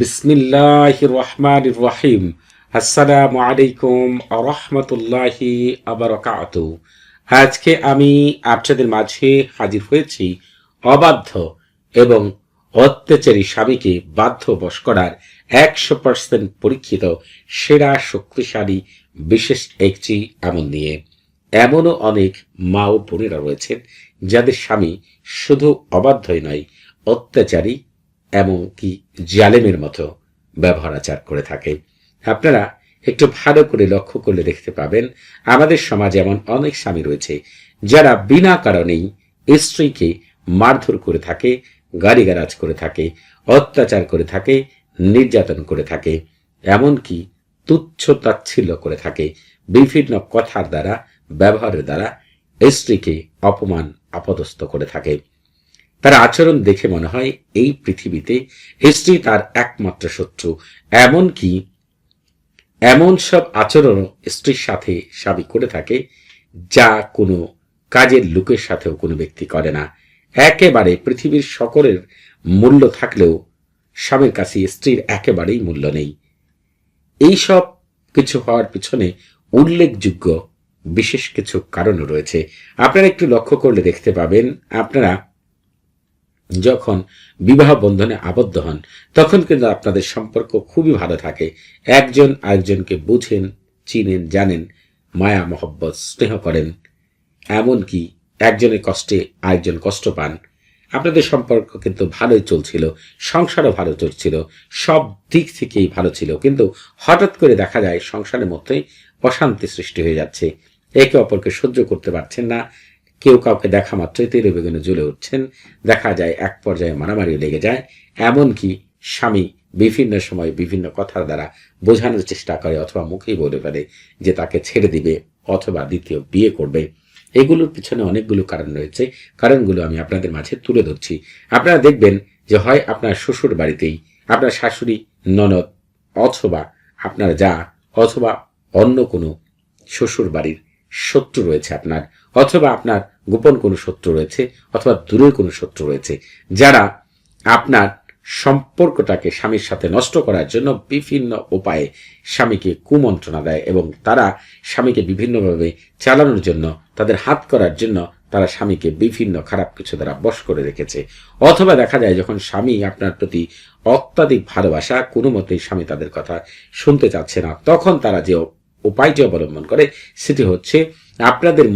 বিসমিল্লাহ রহমান রহিম। আসসালামু আলাইকুম রহমতুল্লাহি আবরকাত আজকে আমি আপনাদের মাঝে হাজির হয়েছি অবাধ্য এবং অত্যাচারী স্বামীকে বাধ্য বশ করার একশো পার্সেন্ট পরীক্ষিত, সেরা, শক্তিশালী, বিশেষ একটি আমল নিয়ে এমনও অনেক মা ও বোনেরা রয়েছেন যাদের স্বামী শুধু অবাধ্যই নয়, অত্যাচারী এমনকি জালেমের মতো ব্যবহার আচার করে থাকে। আপনারা একটু ভালো করে লক্ষ্য করলে দেখতে পাবেন, আমাদের সমাজে এমন অনেক স্বামী রয়েছে যারা বিনা কারণেই স্ত্রীকে মারধর করে থাকে, গালিগালাজ করে থাকে, অত্যাচার করে থাকে, নির্যাতন করে থাকে, এমনকি তুচ্ছ তাচ্ছিল্য করে থাকে, বিভিন্ন কথার দ্বারা, ব্যবহারের দ্বারা স্ত্রীকে অপমান আপদস্থ করে থাকে। তার আচরণ দেখে মনে হয় এই পৃথিবীতে হিস্ট্রি তার একমাত্র শত্রু। এমনকি এমন সব আচরণ স্ত্রীর সাথে স্বামী করে থাকে যা কোনো কাজের লোকের সাথেও কোনো ব্যক্তি করে না। একেবারে পৃথিবীর সকলের মূল্য থাকলেও স্বামীর কাছে স্ত্রীর একেবারেই মূল্য নেই। এই সব কিছু হওয়ার পিছনে উল্লেখযোগ্য বিশেষ কিছু কারণও রয়েছে। আপনারা একটু লক্ষ্য করলে দেখতে পাবেন, আপনারা যখন বিবাহ বন্ধনে আবদ্ধ হন, তখন কিন্তু আপনাদের সম্পর্ক খুবই ভালো থাকে। একজন আরেকজনকে বুঝেন, চিনেন, জানেন, মায়া, মহব্বত, স্নেহ করেন। এমনকি একজনের কষ্টে আরেকজন কষ্ট পান। আপনাদের সম্পর্ক কিন্তু ভালোই চলছিল, সংসারও ভালো চলছিল, সব দিক থেকেই ভালো ছিল। কিন্তু হঠাৎ করে দেখা যায়, সংসারের মধ্যেই অশান্তি সৃষ্টি হয়ে যাচ্ছে। একে অপরকে সহ্য করতে পারছেন না কেউ কাউকে দেখা মাত্রই তেলে বেগুনে জ্বলে উঠছেন। দেখা যায়, এক পর্যায়ে মারামারি লেগে যায়। এমনকি স্বামী বিভিন্ন সময় বিভিন্ন কথার দ্বারা বোঝানোর চেষ্টা করে অথবা মুখেই বলে ফেলে যে তাকে ছেড়ে দিবে অথবা দ্বিতীয় বিয়ে করবে। এগুলোর পিছনে অনেকগুলো কারণ রয়েছে। কারণগুলো আমি আপনাদের মাঝে তুলে ধরছি। আপনারা দেখবেন যে হয় আপনার শ্বশুর বাড়িতেই আপনার শাশুড়ি, ননদ অথবা আপনার যা অথবা অন্য কোনো শ্বশুর বাড়ির শত্রু রয়েছে আপনার, অথবা আপনার গোপন কোনো শত্রু রয়েছে, অথবা দূরের কোনো শত্রু রয়েছে, যারা আপনার সম্পর্কটাকে স্বামীর সাথে নষ্ট করার জন্য বিভিন্ন উপায়ে স্বামীকে কুমন্ত্রণা দেয় এবং তারা স্বামীকে বিভিন্নভাবে চালানোর জন্য, তাদের হাত করার জন্য তারা স্বামীকে বিভিন্ন খারাপ কিছু দ্বারা বশ করে রেখেছে। অথবা দেখা যায় যখন স্বামী আপনার প্রতি অত্যাধিক ভালোবাসা, কোনো মতেই স্বামী তাদের কথা শুনতে চাচ্ছে না, তখন তারা যে উপায়টি অবলম্বন করে, সেটি হচ্ছে আপনাদের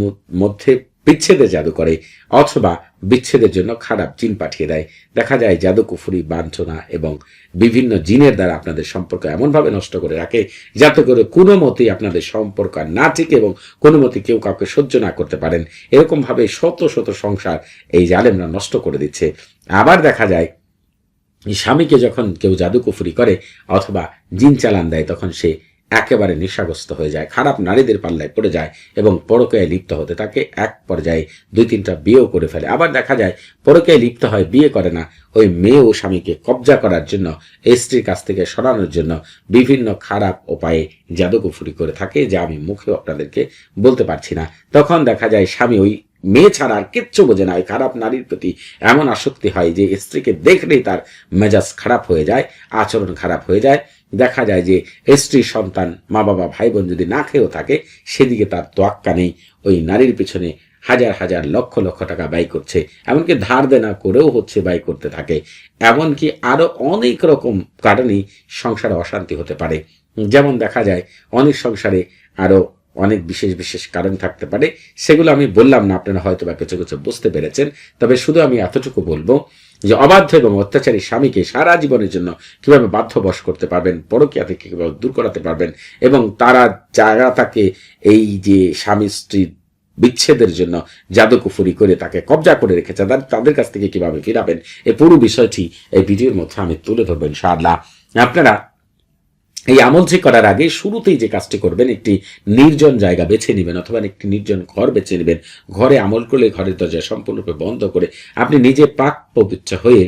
মধ্যে বিচ্ছেদের জাদু করে অথবা বিচ্ছেদের জন্য খারাপ জিন পাঠিয়ে দেয়। দেখা যায় জাদু, কুফুরি, বাঞ্ছনা এবং বিভিন্ন জিনের দ্বারা আপনাদের সম্পর্ক এমনভাবে নষ্ট করে রাখে যাতে করে কোনো মতেই আপনাদের সম্পর্ক না ঠিক এবং কোনো মতে কেউ কাউকে সহ্য না করতে পারেন। এরকমভাবে শত শত সংসার এই জালেমরা নষ্ট করে দিচ্ছে। আবার দেখা যায়, স্বামীকে যখন কেউ জাদু, কুফুরি করে অথবা জিন চালান দেয়, তখন সে একেবারে নেশাগ্রস্ত হয়ে যায়, খারাপ নারীদের পাল্লায় পড়ে যায় এবং পরকায় লিপ্ত হতে থাকে। এক পর্যায়ে দুই তিনটা বিয়েও করে ফেলে। আবার দেখা যায় পরকায় লিপ্ত হয়, বিয়ে করে না। ওই মেয়ে ও স্বামীকে কবজা করার জন্য স্ত্রীর কাছ থেকে সরানোর জন্য বিভিন্ন খারাপ উপায়ে জাদুকুফুরি করে থাকে, যা আমি মুখেও আপনাদেরকে বলতে পারছি না। তখন দেখা যায়, স্বামী ওই মেয়ে ছাড়া আর কিচ্ছু বোঝে না। ওই খারাপ নারীর প্রতি এমন আসক্তি হয় যে, স্ত্রীকে দেখলেই তার মেজাজ খারাপ হয়ে যায়, আচরণ খারাপ হয়ে যায়। দেখা যায় যে স্ত্রী, সন্তান, মা বাবা ভাই বোন যদি না খেয়েও থাকে, সেদিকে তার তোয়াক্কা নেই। ওই নারীর পিছনে হাজার হাজার লক্ষ লক্ষ টাকা ব্যয় করছে। এমনকি ধার দেনা করেও হচ্ছে ব্যয় করতে থাকে। এমনকি আরও অনেক রকম কারণেই সংসারে অশান্তি হতে পারে। যেমন দেখা যায়, অনেক সংসারে আরও অনেক বিশেষ বিশেষ কারণ থাকতে পারে। সেগুলো আমি বললাম না, আপনারা হয়তো বা কিছু কিছু বুঝতে পেরেছেন। তবে শুধু আমি এতটুকু বলব যে অবাধ্য এবং অত্যাচারী স্বামীকে সারা জীবনের জন্য কীভাবে বাধ্যবশ করতে পারবেন পরকিয়া থেকে কীভাবে দূর করাতে পারবেন এবং তারা যারা তাকে এই যে স্বামী স্ত্রীর বিচ্ছেদের জন্য জাদুকুফুরি করে তাকে কবজা করে রেখেছে, তাদের কাছ থেকে কীভাবে ফিরাবেন? এই পুরো বিষয়টি এই ভিডিওর মধ্যে আমি তুলে ধরবেন ইনশাআল্লাহ। আপনারা এই আমল যে করার আগে শুরুতেই যে কাজটি করবেন, একটি নির্জন জায়গা বেছে নেবেন অথবা একটি নির্জন ঘর বেছে নেবেন। ঘরে আমল করলে ঘরের দরজা সম্পূর্ণরূপে বন্ধ করে আপনি নিজে পাক পবিত্র হয়ে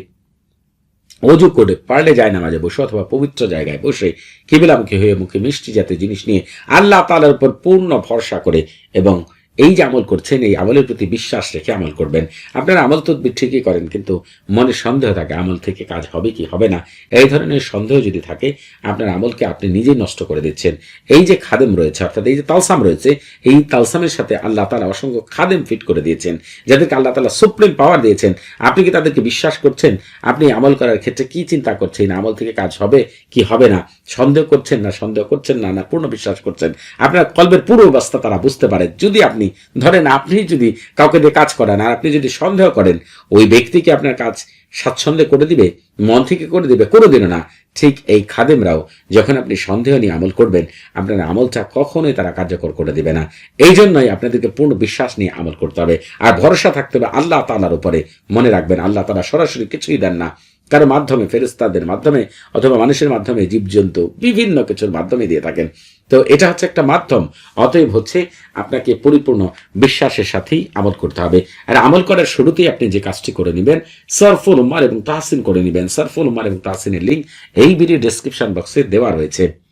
অজু করে পারলে যায় না মাঝে বসে অথবা পবিত্র জায়গায় বসে কিবিলামুখী হয়ে মুখে মিষ্টি জাতীয় জিনিস নিয়ে আল্লাহ তালার উপর পূর্ণ ভরসা করে এবং এই যে আমল করছেন, এই আমলের প্রতি বিশ্বাস রেখে আমল করবেন। আপনারা আমল তো ঠিকই করেন, কিন্তু মনে সন্দেহ থাকে, আমল থেকে কাজ হবে কি হবে না? এই ধরনের সন্দেহ যদি থাকে, আপনার আমলকে আপনি নিজেই নষ্ট করে দিচ্ছেন। এই যে খাদেম রয়েছে, অর্থাৎ এই যে তালসাম রয়েছে, এই তালসামের সাথে আল্লাহ তালা অসংখ্য খাদেম ফিট করে দিয়েছেন, যাদেরকে আল্লাহ তালা সুপ্রিম পাওয়ার দিয়েছেন। আপনি কি তাদেরকে বিশ্বাস করছেন? আপনি আমল করার ক্ষেত্রে কি চিন্তা করছেন? আমল থেকে কাজ হবে কি হবে না? সন্দেহ করছেন না, সন্দেহ করছেন না না পূর্ণ বিশ্বাস করছেন? আপনার কল্পের পুরো অবস্থা তারা বুঝতে পারে। যদি আপনি ধরেন আপনি যদি কাউকে দিয়ে কাজ করান আর আপনি যদি সন্দেহ করেন, ওই ব্যক্তিকে আপনার কাজ স্বাচ্ছন্দ্যে করে দিবে, মন থেকে করে দিবে, কোনোদিনও না। ঠিক এই খাদেমরাও যখন আপনি সন্দেহ নিয়ে আমল করবেন, আপনার আমলটা কখনোই তারা কার্যকর করে দিবে না। এই জন্যই আপনাদেরকে পূর্ণ বিশ্বাস নিয়ে আমল করতে হবে। আর ভরসা থাকতে হবে আল্লাহ তালার উপরে। মনে রাখবেন, আল্লাহ তালা সরাসরি কিছুই দেন না। কারও মাধ্যমে ফেরেস্তাদের মাধ্যমে অথবা মানুষের মাধ্যমে জীবজন্তু বিভিন্ন কিছুর মাধ্যমে দিয়ে থাকেন। তো এটা হচ্ছে একটা মাধ্যম। অতএব হচ্ছে আপনাকে পরিপূর্ণ বিশ্বাসের সাথেই আমল করতে হবে। আর আমল করার শুরুতেই আপনি যে কাজটি করে নেবেন, সারফুল উম্মার এবং তাহসিন করে নেবেন। সারফুল উম্মার এবং তাহসিনের লিঙ্ক এই ভিডিও ডেসক্রিপশন বক্সে দেওয়া রয়েছে।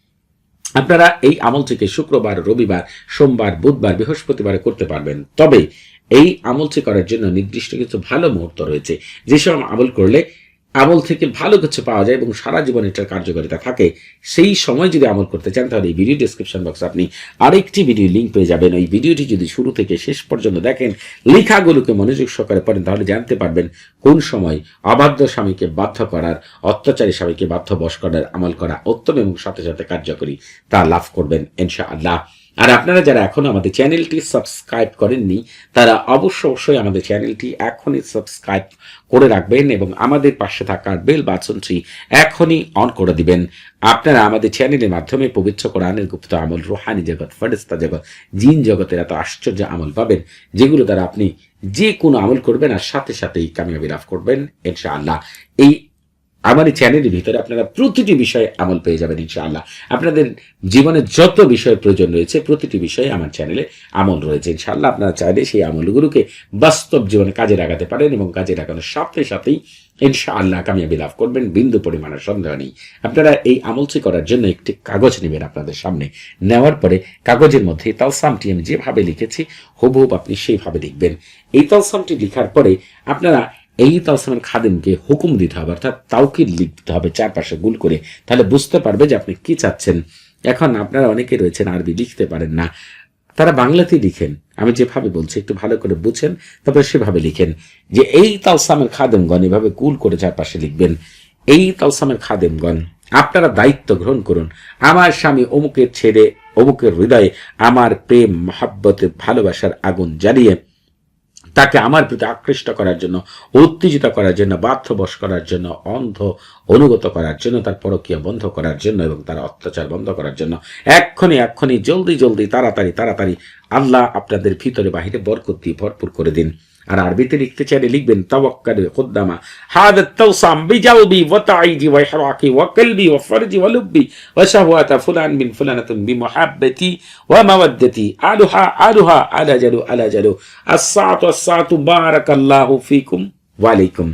আপনারা এই আমলটিকে শুক্রবার, রবিবার, সোমবার, বুধবার, বৃহস্পতিবারে করতে পারবেন। তবে এই আমলটি করার জন্য নির্দিষ্ট কিছু ভালো মুহূর্ত রয়েছে। যেসব আমল করলে আমল থেকে ভালো কিছু পাওয়া যায় এবং সারা জীবন এটার কার্যকারিতা থাকে, সেই সময় যদি আমল করতে চান, তাহলে এই ভিডিও ডিসক্রিপশন বক্সে আপনি আরেকটি ভিডিও লিঙ্ক পেয়ে যাবেন। ওই ভিডিওটি যদি শুরু থেকে শেষ পর্যন্ত দেখেন, লেখাগুলোকে মনোযোগ সহকারে পড়েন, তাহলে জানতে পারবেন কোন সময় অবাধ্য স্বামীকে বাধ্য করার, অত্যাচারী স্বামীকে বাধ্য বশ করার, আমল করা উত্তম এবং সাথে সাথে কার্যকরী তা লাভ করবেন ইনশা আল্লাহ আর আপনারা যারা এখনও আমাদের চ্যানেলটি সাবস্ক্রাইব করেননি, তারা অবশ্য অবশ্যই আমাদের চ্যানেলটি এখনই সাবস্ক্রাইব করে রাখবেন এবং আমাদের পাশে থাকার বেল বাটনটি এখনই অন করে দিবেন। আপনারা আমাদের চ্যানেলের মাধ্যমে পবিত্র কোরআনের গুপ্ত আমল, রোহানি জগৎ, ফেরিস্তা জগৎ, জিন জগতের এত আশ্চর্য আমল পাবেন, যেগুলো দ্বারা আপনি যে কোনো আমল করবেন আর সাথে সাথেই কামিয়াবি লাভ করবেন, ইনশাআল্লাহ। এই আমার এই চ্যানেলের ভিতরে আপনারা প্রতিটি বিষয়ে আমল পেয়ে যাবেন, ইনশাআল্লাহ। আপনাদের জীবনে যত বিষয় প্রয়োজন রয়েছে, প্রতিটি বিষয়ে আমার চ্যানেলে আমল রয়েছে, ইনশাআল্লাহ। আপনারা চাইলে সেই আমলগুলোকে বাস্তব জীবনে কাজে লাগাতে পারেন এবং কাজে লাগানোর সাথে সাথেই, ইনশাআল্লাহ, কামিয়াবি লাভ করবেন, বিন্দু পরিমাণের সন্দেহ নেই। আপনারা এই আমলটি করার জন্য একটি কাগজ নেবেন আপনাদের সামনে। নেওয়ার পরে কাগজের মধ্যে তালসামটি আমি যেভাবে লিখেছি হুবহুব আপনি সেইভাবে লিখবেন। এই তালসামটি লিখার পরে আপনারা এই তালসামের খাদেমকে হুকুম দিতে হবে, অর্থাৎ তাওকির লিখতে হবে চারপাশে গুল করে, তাহলে বুঝতে পারবে যে আপনি কি চাচ্ছেন। এখন আপনারা অনেকে রয়েছেন আরবি লিখতে পারেন না। তারা বাংলাতেই লিখেন। আমি যেভাবে বলছি, একটু ভালো করে বুঝেন, তারপরে সেভাবে লিখেন যে, এই তালসামের খাদেমগণ এভাবে কুল করে চারপাশে লিখবেন, এই তালসামের খাদেমগণ, আপনারা দায়িত্ব গ্রহণ করুন। আমার স্বামী অমুকের ছেড়ে অমুকের হৃদয়ে আমার প্রেম, মহাব্বতে, ভালোবাসার আগুন জ্বালিয়ে তাকে আমার প্রতি আকৃষ্ট করার জন্য, উত্তেজিত করার জন্য, বাধ্যবশ করার জন্য, অন্ধ, অনুগত করার জন্য, তার পরকীয় বন্ধ করার জন্য এবং তার অত্যাচার বন্ধ করার জন্য এক্ষণে এক্ষণে জলদি জলদি, তাড়াতাড়ি তাড়াতাড়ি, আল্লাহ আপনাদের ভিতরে বাহিরে বরকত দিয়ে ভরপুর করে দিন। আর আরবিতে লিখতে চাইলে লিখবেন, তাওয়াক্কাল খুদ্দামা হাদা তাওসাম বিজালবি ওয়া তাইজি ওয়া ইহরাকি ওয়া কলবি ওয়া ফরজি ওয়া লুব্বি ওয়া শাহওয়াতা ফুলান মিন ফুলানাতুন বিমুহাব্বতি ওয়া মাওয়াদ্দাতি। আলুহা আলুহা, আলা জালু আলা জালু। আসসাতু আসসাতু বারাকাল্লাহু ফিকুম ওয়া আলাইকুম।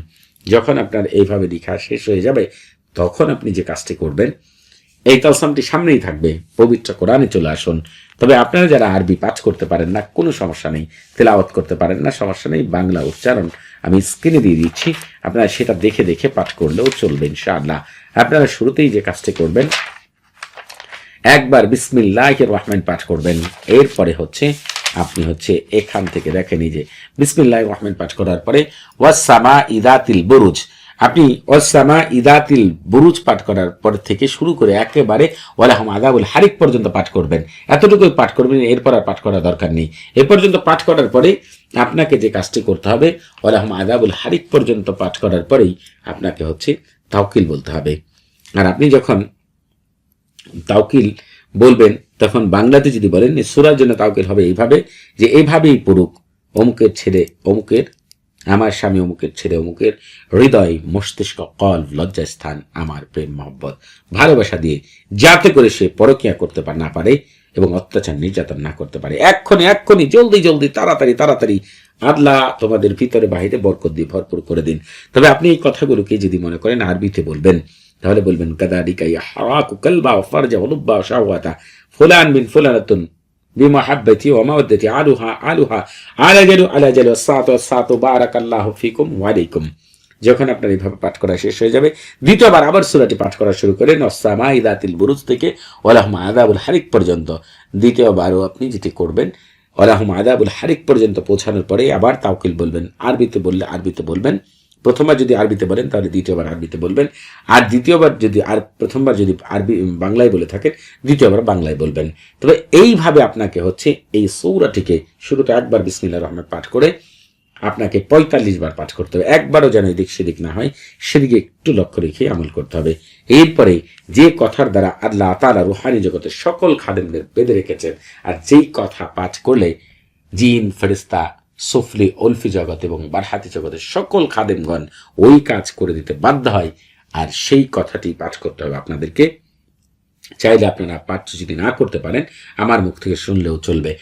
যখন আপনার এইভাবে লেখা শেষ হয়ে যাবে, তখন আপনি যে কাজটি করবেন এই তালসামটি সামনেই থাকবে, পবিত্র কোরআনে চলে আসুন। তবে আপনারা যারা আরবি পাঠ করতে পারেন না, কোনো সমস্যা নেই, তেলাওয়াত করতে পারেন না, সমস্যা নেই, বাংলা উচ্চারণ আমি স্ক্রিনে দিয়ে দিচ্ছি, আপনারা সেটা দেখে দেখে পাঠ করলেও চলবে ইনশাআল্লাহ। আপনারা শুরুতেই যে কাজটি করবেন, একবার বিসমিল্লাহ রহমান পাঠ করবেন, এরপরে হচ্ছে আপনি হচ্ছে এখান থেকে দেখেন এই যে বিসমিল্লাহ রহমান পাঠ করার পরে ওয়াসামা ইদাতিল বুরুজ আপনি ওয়াসামা ইদাতিল বুরুজ পাঠ করার পর থেকে শুরু করে একেবারে ওয়ালাহম আদাবুল হারিক পর্যন্ত পাঠ করবেন। এতটুকুই পাঠ করবেন, এরপর আর পাঠ করার দরকার নেই। এ পর্যন্ত পাঠ করার পরে আপনাকে যে কাজটি করতে হবে, ওয়ালাহম আদাবুল হারিক পর্যন্ত পাঠ করার পরেই আপনাকে হচ্ছে তাওকিল বলতে হবে। আর আপনি যখন তাওকিল বলবেন, তখন বাংলাতে যদি বলেন সুরার জন্য তাওকিল হবে এইভাবে যে, এইভাবেই পড়ুক, অমুকের ছেড়ে, অমুকের আমার স্বামী অমুকের ছেলে অমুকের হৃদয় মস্তিষ্ক, কল, লজ্জাস্থান, আমার প্রেম, মহব্বত, ভালোবাসা দিয়ে যাতে করে সে পরকিয়া করতে না পারে এবং অত্যাচার নির্যাতন না করতে পারে। এক্ষণে এক্ষণে, জলদি জলদি, তাড়াতাড়ি তাড়াতাড়ি আল্লাহ তোমাদের ভিতরে বাহিরে বরকত দিয়ে ভরপুর করে দিন। তবে আপনি এই কথাগুলোকে যদি মনে করেন, আরবিতে বলবেন, তাহলে বলবেন কাদারিকা ইয়া হাওয়াকু কালবা ফারজা ওয়া লুব্বা ওয়া শাহওয়াতা, ফুলান বিন ফুলানাতুন بمحبتي ومودتي علوها علوها على جلو على جلو الساعة والساعة بارك الله فيكم وعليكم যখন আপনার এইভাবে পাঠ করা শেষ হয়ে যাবে দ্বিতীয়বার আবার সুরাটি পাঠ করা শুরু করেন অসামাইদাতিল বুরুজ থেকে ওলাহম আদাবুল হারিক পর্যন্ত দ্বিতীয়বারও আপনি যেটি করবেন ওলাহম আদাবুল হারিক পর্যন্ত পৌঁছানোর পরে আবার তাওকিল বলবেন আরবিতে বললে আরবিতে বলবেন প্রথমবার যদি আরবিতে বলেন, তাহলে দ্বিতীয়বার আরবিতে বলবেন। আর দ্বিতীয়বার যদি আর প্রথমবার যদি আরবি বাংলায় বলে থাকেন, দ্বিতীয়বার বাংলায় বলবেন। তবে এইভাবে আপনাকে হচ্ছে এই সৌরাটিকে শুরুতে একবার বিসমিল্লা রহমান পাঠ করে আপনাকে পঁয়তাল্লিশ বার পাঠ করতে হবে। একবারও যেন এদিক সেদিক না হয়, সেদিকে একটু লক্ষ্য রেখে আমল করতে হবে। এরপরে যে কথার দ্বারা আল্লাহ তালা রুহানি জগতের সকল খাদেমদের বেঁধে রেখেছেন, আর যেই কথা পাঠ করলে জিন ফেরিস্তা সুফলি অলফি জগৎ এবং বারহাতি জগতের সকল খাদেমগণ ওই কাজ করে দিতে বাধ্য হয়। আর সেই কথাটি পাঠ করতে হবে আপনাদেরকে। চাইলে আপনারা পাঠ যদি না করতে পারেন, আমার মুখ থেকে শুনলেও চলবে।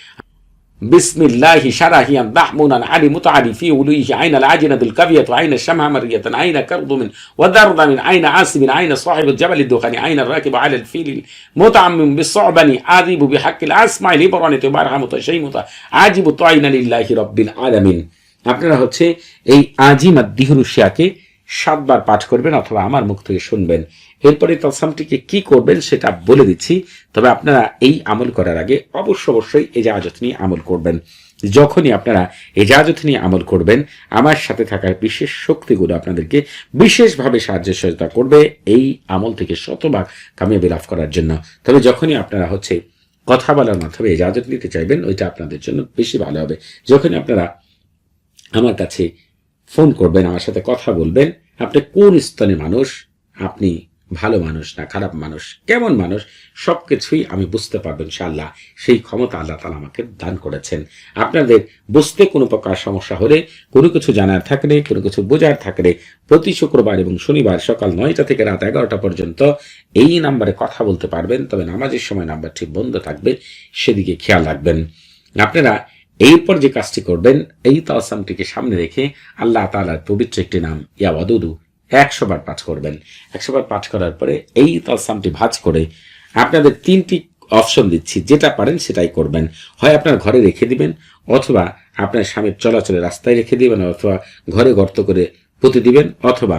بسم الله شرهيا ضحمنا علي متعلي في وليه عين العجنة الكافية عين الشمع مرية عين كرض من وذرد من عين عاصم عين صاحب الجبل الدخاني عين الراكب على الفيل المتعمم بالصعبن عذيب بحق الأسمع لبران تبارها متشيمة عاجب طعين لله رب العالمين আপনারা হচ্ছে এই আজিমা দিহরুশিয়াকে সাতবার পাঠ করবেন অথবা আমার মুখ থেকে শুনবেন। এরপরে তলসামটিকে কি করবেন সেটা বলে দিচ্ছি। তবে আপনারা এই আমল করার আগে অবশ্য অবশ্যই এজাজত নিয়ে আমল করবেন। যখনই আপনারা এজাজত নিয়ে আমল করবেন, আমার সাথে থাকার বিশেষ শক্তিগুলো আপনাদেরকে বিশেষভাবে সাহায্য সহায়তা করবে এই আমল থেকে শতভাগ কামিয়াবি লাভ করার জন্য। তবে যখনই আপনারা হচ্ছে কথা বলার মাধ্যমে এজাজত নিতে চাইবেন, ওইটা আপনাদের জন্য বেশি ভালো হবে। যখনই আপনারা আমার কাছে ফোন করবেন, আমার সাথে কথা বলবেন। আপনি কোন স্তনে মানুষ? আপনি ভালো মানুষ না খারাপ মানুষ? কেমন মানুষ? সব কিছুই আমি বুঝতে পারব ইনশাআল্লাহ। সেই ক্ষমতা আল্লাহ তালা আমাকে দান করেছেন। আপনাদের বুঝতে কোনো প্রকার সমস্যা হলে, কোনো কিছু জানার থাকলে, কোনো কিছু বোঝার থাকলে, প্রতি শুক্রবার এবং শনিবার সকাল নয়টা থেকে রাত এগারোটা পর্যন্ত এই নাম্বারে কথা বলতে পারবেন। তবে নামাজের সময় নাম্বারটি বন্ধ থাকবে, সেদিকে খেয়াল রাখবেন। আপনারা এরপর যে কাজটি করবেন, এই তালসামটিকে সামনে রেখে আল্লাহ তালার পবিত্র একটি নাম, ইয়া ওয়াদুদু, একশো বার পাঠ করবেন। একশো বার পাঠ করার পরে এই তালসামটি ভাজ করে আপনাদের তিনটি অপশন দিচ্ছি, যেটা পারেন সেটাই করবেন। হয় আপনার ঘরে রেখে দিবেন, অথবা আপনার স্বামীর চলাচলে রাস্তায় রেখে দিবেন, অথবা ঘরে গর্ত করে পুঁতে দিবেন, অথবা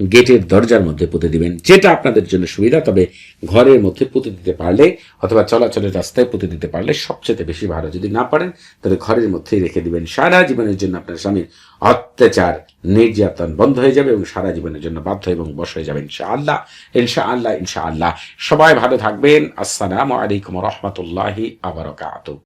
গেটের দরজার মধ্যে পুঁতে দিবেন, যেটা আপনাদের জন্য সুবিধা, তবে ঘরের মধ্যে পুঁতে দিতে পারলে অথবা চলাচলের রাস্তায় পুঁতে দিতে পারলে সবচেয়ে বেশি ভালো। যদি না পারেন, তাহলে ঘরের মধ্যেই রেখে দিবেন। সারা জীবনের জন্য আপনার স্বামীর অত্যাচার নির্যাতন বন্ধ হয়ে যাবে এবং সারা জীবনের জন্য বাধ্য এবং বস হয়ে যাবে ইনশা আল্লাহ ইনশা আল্লাহ ইনশা আল্লাহ সবাই ভালো থাকবেন। আসসালামু আলাইকুম রহমতুল্লাহি আবরকাত